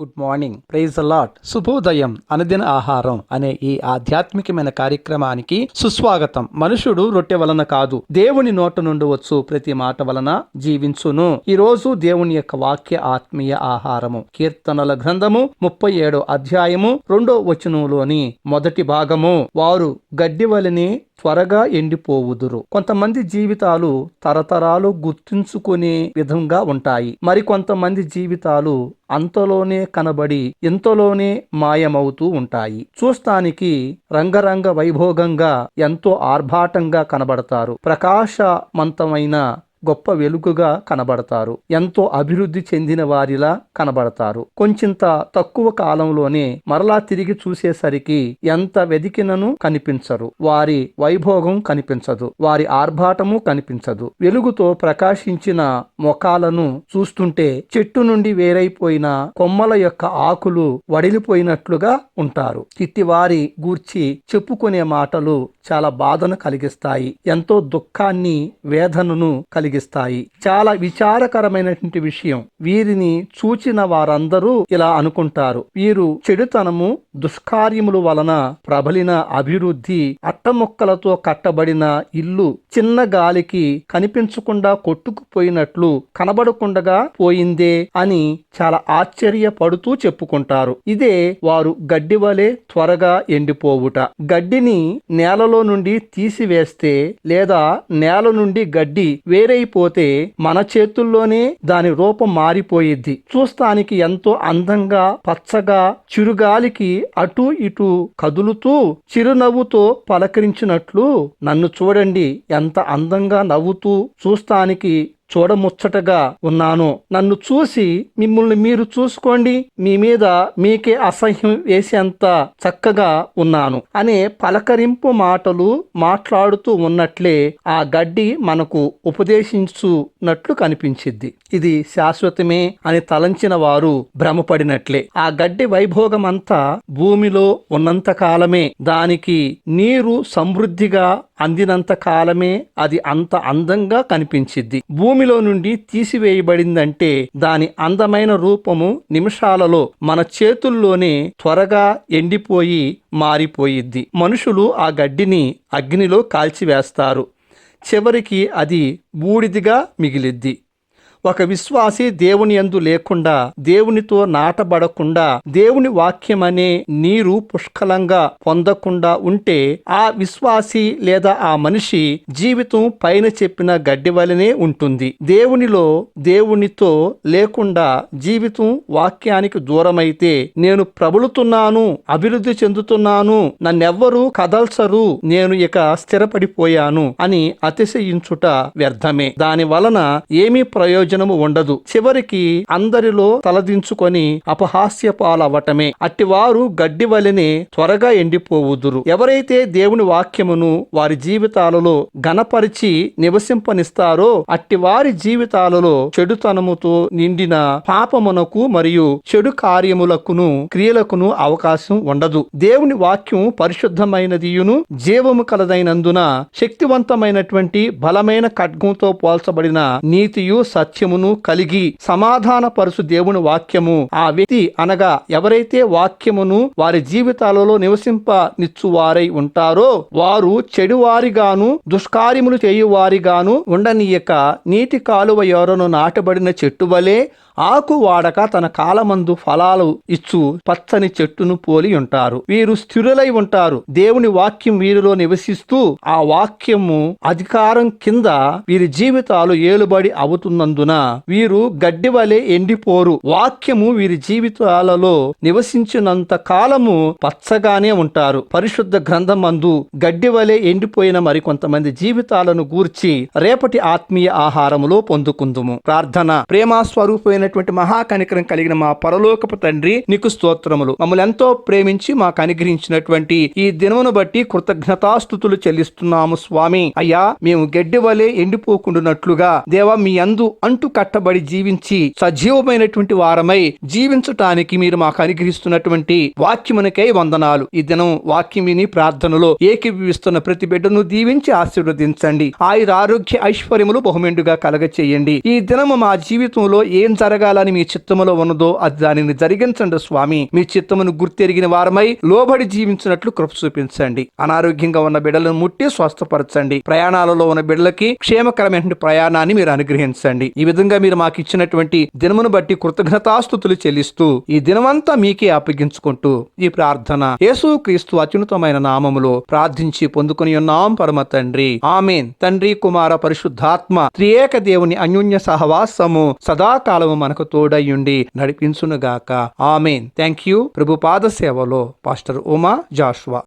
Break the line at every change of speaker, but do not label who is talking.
Good morning praise allot శుభోదయం. అనుదిన ఆహారం అనే ఈ ఆధ్యాత్మికమైన కార్యక్రమానికి సుస్వాగతం. మనుషుడు రొట్టె వలన కాదు దేవుని నోట నుండి వచ్చు ప్రతి మాట వలన జీవించును. ఈ రోజు దేవుని యొక్క వాక్య ఆత్మీయ ఆహారము. కీర్తనల గ్రంథము ముప్పై ఏడో అధ్యాయము రెండో వచనంలోని మొదటి భాగము. వారు గడ్డి వలని త్వరగా ఎండిపోవుదురు. కొంతమంది జీవితాలు తరతరాలు గుర్తుంచుకునే విధంగా ఉంటాయి. మరి కొంతమంది జీవితాలు అంతలోనే కనబడి ఇంతలోనే మాయమవుతూ ఉంటాయి. చూస్తానికి రంగరంగ వైభోగంగా ఎంతో ఆర్భాటంగా కనబడతారు. ప్రకాశమంతమైన గొప్ప వెలుగుగా కనబడతారు. ఎంతో అభివృద్ధి చెందిన వారిలా కనబడతారు. కొంచెంత తక్కువ కాలంలోనే మరలా తిరిగి చూసేసరికి ఎంత వెదికినను కనిపించరు. వారి వైభోగం కనిపించదు. వారి ఆర్భాటము కనిపించదు. వెలుగుతో ప్రకాశించిన మొఖాలను చూస్తుంటే చెట్టు నుండి వేరైపోయిన కొమ్మల యొక్క ఆకులు వడిలిపోయినట్లుగా ఉంటారు. ఇట్టి వారి గూర్చి చెప్పుకునే మాటలు చాలా బాధను కలిగిస్తాయి. ఎంతో దుఃఖాన్ని వేదనను కలిగిస్తాయి. చాలా విచారకరమైనటువంటి విషయం. వీరిని చూచిన వారందరూ ఇలా అనుకుంటారు. వీరు చెడుతనము దుష్కార్యముల వలన ప్రబలిన అభివృద్ధి అట్టముక్కలతో కట్టబడిన ఇల్లు చిన్న గాలికి కనిపించకుండా కొట్టుకుపోయినట్లు కనబడకుండగా పోయిందే అని చాలా ఆశ్చర్యపడుతూ చెప్పుకుంటారు. ఇదే వారు గడ్డి వలె త్వరగా ఎండిపోవుట. గడ్డిని నేలలో నుండి తీసివేస్తే లేదా నేల నుండి గడ్డి వేరే వేరైపోతే మన చేతుల్లోనే దాని రూపం మారిపోయిద్ది. చూస్తానికి ఎంతో అందంగా పచ్చగా చిరుగాలికి అటు ఇటు కదులుతూ చిరునవ్వుతో పలకరించినట్లు నన్ను చూడండి ఎంత అందంగా నవ్వుతూ చూస్తానికి చూడముచ్చటగా ఉన్నాను. నన్ను చూసి మిమ్మల్ని మీరు చూసుకోండి. మీ మీద మీకే అసహ్యం వేసేంత చక్కగా ఉన్నాను. అనే పలకరింపు మాటలు మాట్లాడుతూ ఉన్నట్లే ఆ గడ్డి మనకు ఉపదేశించున్నట్లు కనిపించిద్ది. ఇది శాశ్వతమే అని తలంచిన వారు భ్రమపడినట్లే. ఆ గడ్డి వైభోగమంతా భూమిలో ఉన్నంత కాలమే దానికి నీరు సమృద్ధిగా అందినంత కాలమే అది అంత అందంగా కనిపించిద్ది. భూమిలో నుండి తీసివేయబడిందంటే దాని అందమైన రూపము నిమిషాలలో మన చేతుల్లోనే త్వరగా ఎండిపోయి మారిపోయిద్ది. మనుషులు ఆ గడ్డిని అగ్నిలో కాల్చివేస్తారు. చివరికి అది బూడిదిగా మిగిలిద్ది. ఒక విశ్వాసి దేవుని ఎందు లేకుండా దేవునితో నాటబడకుండా దేవుని వాక్యమనే నీరు పుష్కలంగా పొందకుండా ఉంటే ఆ విశ్వాసి లేదా ఆ మనిషి జీవితం పైన చెప్పిన గడ్డి వలనే ఉంటుంది. దేవునిలో దేవునితో లేకుండా జీవితం వాక్యానికి దూరమైతే నేను ప్రబలుతున్నాను అభివృద్ధి చెందుతున్నాను నన్నెవ్వరూ కదల్చరు నేను ఇక స్థిరపడిపోయాను అని అతిశయించుట వ్యర్థమే. దాని వలన ఏమీ ప్రయోజనం ప్రయోజనము ఉండదు. చివరికి అందరిలో తలదించుకొని అపహాస్య పాలవటమే అట్టివారు గడ్డి వలెనే త్వరగా ఎండిపోవుదురు. ఎవరైతే దేవుని వాక్యమును వారి జీవితాలలో గణపరిచి నివసింపనిస్తారో అట్టి వారి జీవితాలలో చెడుతనముతో నిండిన పాపమునకు మరియు చెడు కార్యములకును క్రియలకును అవకాశం ఉండదు. దేవుని వాక్యం పరిశుద్ధమైనదియును జీవము కలదైనందున శక్తివంతమైనటువంటి బలమైన ఖడ్గంతో పోల్చబడిన నీతియు సత్య వాక్యమును కలిగి సమాధాన పరుసు దేవుని వాక్యము. ఆ వ్యక్తి అనగా ఎవరైతే వాక్యమును వారి జీవితాలలో నివసింప నిచ్చువారై ఉంటారో వారు చెడువారిగాను దుష్కార్యములు చేయువారిగాను ఉండనీయక నీటి కాలువ ఎవరను నాటబడిన చెట్టు వలె ఆకు వాడక తన కాలమందు ఫలాలు ఇచ్చు పచ్చని చెట్టును పోలి ఉంటారు. వీరు స్థిరులై ఉంటారు. దేవుని వాక్యం వీరిలో నివసిస్తూ ఆ వాక్యము అధికారం కింద వీరి జీవితాలు ఏలుబడి అవుతున్నందున వీరు గడ్డి వలె ఎండిపోరు. వాక్యము వీరి జీవితాలలో నివసించినంత కాలము పచ్చగానే ఉంటారు. పరిశుద్ధ గ్రంథం మందు గడ్డి వలె ఎండిపోయిన మరికొంతమంది జీవితాలను గూర్చి రేపటి ఆత్మీయ ఆహారములో పొందుకుందుము. ప్రార్థన. ప్రేమ స్వరూపమైనటువంటి అయినటువంటి మహాకనికరం కలిగిన మా పరలోకపు తండ్రి నీకు స్తోత్రములు. మమ్మల్ని ఎంతో ప్రేమించి మాకు అనుగ్రహించినటువంటి ఈ దినమును బట్టి కృతజ్ఞతాస్థుతులు చెల్లిస్తున్నాము స్వామి. అయ్యా మేము గడ్డి వలె ఎండిపోకుండానట్లుగా దేవా మీ అందు అంటు కట్టబడి జీవించి సజీవమైనటువంటి వారమై జీవించటానికి మీరు మాకు అనుగ్రహిస్తున్నటువంటి వాక్యమునకై వందనాలు. ఈ దినం వాక్యం విని ప్రార్థనలో ఏకీభవిస్తున్న ప్రతి బిడ్డను దీవించి ఆశీర్వదించండి. ఆయుర ఆరోగ్య ఐశ్వర్యములు బహుమెండుగా కలగ చేయండి ఈ దినము మా జీవితంలో ఏం జరగాలని మీ చిత్తములో ఉన్నదో అది దానిని జరిగించండి స్వామి. మీ చిత్తమును గుర్తెరిగిన వారమై లోబడి జీవించినట్లు కృప చూపించండి. అనారోగ్యంగా ఉన్న బిడ్డలను ముట్టి స్వస్థపరచండి. ప్రయాణాలలో ఉన్న బిడ్డలకి క్షేమకరమైన ప్రయాణాన్ని మీరు అనుగ్రహించండి. ఈ విధంగా మీరు మాకు ఇచ్చినటువంటి దినమును బట్టి కృతజ్ఞతాస్థుతులు చెల్లిస్తూ ఈ దినమంతా మీకే అప్పగించుకుంటూ ఈ ప్రార్థన యేసు క్రీస్తు అత్యున్నతమైన నామములో ప్రార్థించి పొందుకుని ఉన్నాం పరమ తండ్రి. ఆమెన్. తండ్రి కుమార పరిశుద్ధాత్మ త్రియేక దేవుని అన్యోన్య సహవాసము సదాకాలము మనకు తోడయ్యుండి నడిపించునుగాక. ఆమెన్. థ్యాంక్ యూ ప్రభు పాద సేవలో పాస్టర్ ఉమా జాషువా.